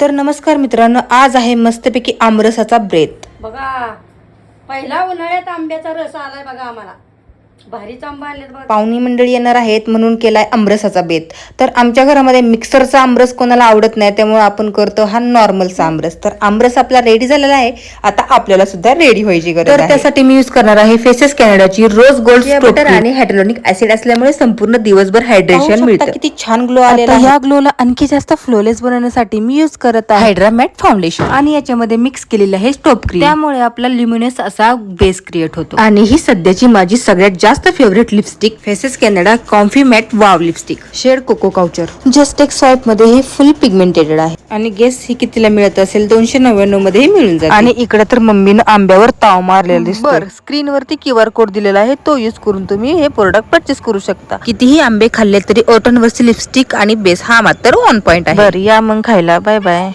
तर नमस्कार मित्रांनो आज आहे मस्तपैकी आमरसाचा ब्रेत बघा पहिला उन्हाळ्यात आंब्याचा रस आलाय बघा आम्हाला. भारीच आंबा आणले बघा. पाहुणी मंडळी येणार आहेत म्हणून केलाय आमरसाचा बेत. तर आमच्या घरामध्ये मिक्सरचा आमरस कोणाला आवडत नाही त्यामुळे आपण करतो हा नॉर्मलचा आमरस. तर आमरस आपला रेडी झालेला आहे. आता आपल्याला सुद्धा रेडी व्हायची गरज तर त्यासाठी मी यूज करणार आहे फेसेस कॅनडाची रोज गोल्ड बटर आणि हायड्रोनिक ऍसिड असल्यामुळे संपूर्ण दिवसभर हायड्रेशन मिळतं. किती छान ग्लो आलेला ह्या ग्लोला आणखी जास्त फ्लोलेस बनवण्यासाठी मी यूज करत आहे हायड्रा मॅट फाउंडेशन आणि याच्यामध्ये मिक्स केलेलं आहे स्टोप क्रीम त्यामुळे आपला ल्युमिनस असा बेस क्रिएट होतो. आणि ही सध्याची माझी सगळ्यात जास्त favourite lipstick faces Canada comfy matte wow lipstick shade cocoa couture just एक स्वाईपमध्ये हे फुल पिगमेंटेड आहे. आणि गेस ही कितीला मिळत असेल? दोनशे नव्याण्णवमध्ये हे मिळून जाते आणि इकडे तर मम्मीनं आंब्यावर ताव मारलेला दिसतो बर स्क्रीन वरती क्यू आर कोड दिलेला आहे तो युज करून तुम्ही हे प्रोडक्ट परचेस करू शकता. कितीही आंबे खाल्ले तरी ओटन वरची लिपस्टिक आणि बेस हा मात्र ऑन पॉइंट आहे. बरं या मग खायला. Bye bye